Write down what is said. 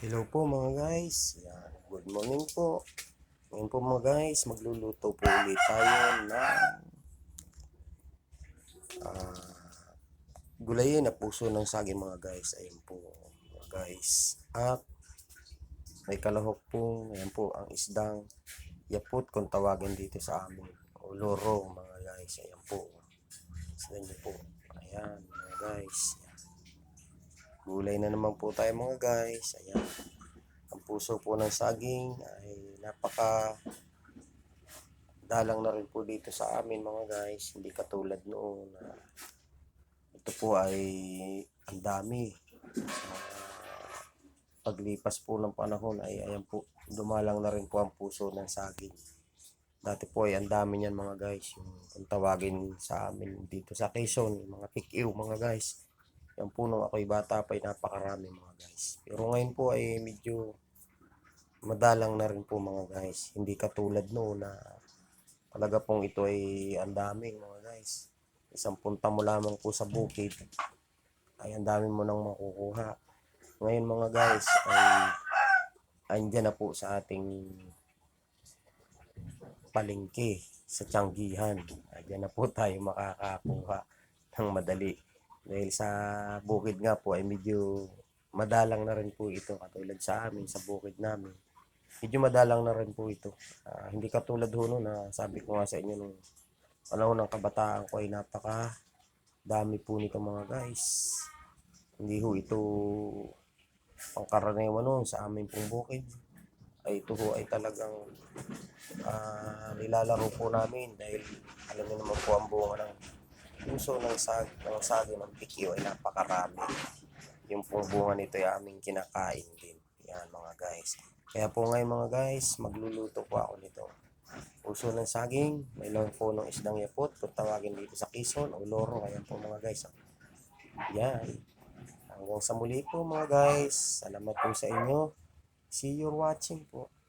Hello po mga guys. Yan. Good morning po. Ngayon po mga guys, magluluto po ulit tayo ng ah, gulayin na puso ng saging mga guys. Ayun po mga guys. At may kalahok po. Ayan po ang isdang yaput kung tawagin dito sa amin. O loro mga guys. Ayan po. Isda niyo po. Ayan mga guys. Gulay na naman po tayo mga guys. Ayan. Ang puso po ng saging ay napaka dalang na rin po dito sa amin mga guys. Hindi katulad noon na ito po ay ang dami. Sa paglipas po ng panahon ay ayan po, dumalang na rin po ang puso ng saging. Dati po ay ang dami niyan mga guys. Yung kung tawagin sa amin dito sa Quezon, mga pikiw mga guys. Yan po nung ako'y bata pa ay napakarami mga guys. Pero ngayon po ay medyo madalang na rin po mga guys. Hindi katulad noon na talaga pong ito ay ang dami mga guys. Isang punta mo lamang po sa bukid ay ang dami mo nang makukuha. Ngayon mga guys ay andyan na po sa ating palengke sa Tianggihan. Andyan na po tayo makakakuha ng madali. Dahil sa bukid nga po ay medyo madalang na rin po ito katulad sa amin sa bukid namin. Medyo madalang na rin po ito. Ah, hindi katulad ho no, na sabi ko nga sa inyo nung panahon ng kabataan ko ay napaka dami po nito mga guys. Hindi ho ito pangkaraniwan noon sa amin pong bukid. Ay ito ho ay talagang ah, nilalaro po namin dahil alam niyo naman po ang bunga ng puso ng sag ng sagi ng pikyo ay napakarami. Yung pong bunga nito ay aming kinakain din. Yan mga guys. Kaya po ngayon mga guys, magluluto po ako nito. Puso ng saging, may long po ng isdang yapot, kung tawagin dito sa Quezon o Loro. Ayan po mga guys. oh. Yan. Hanggang sa muli po mga guys. Salamat po sa inyo. See you watching po.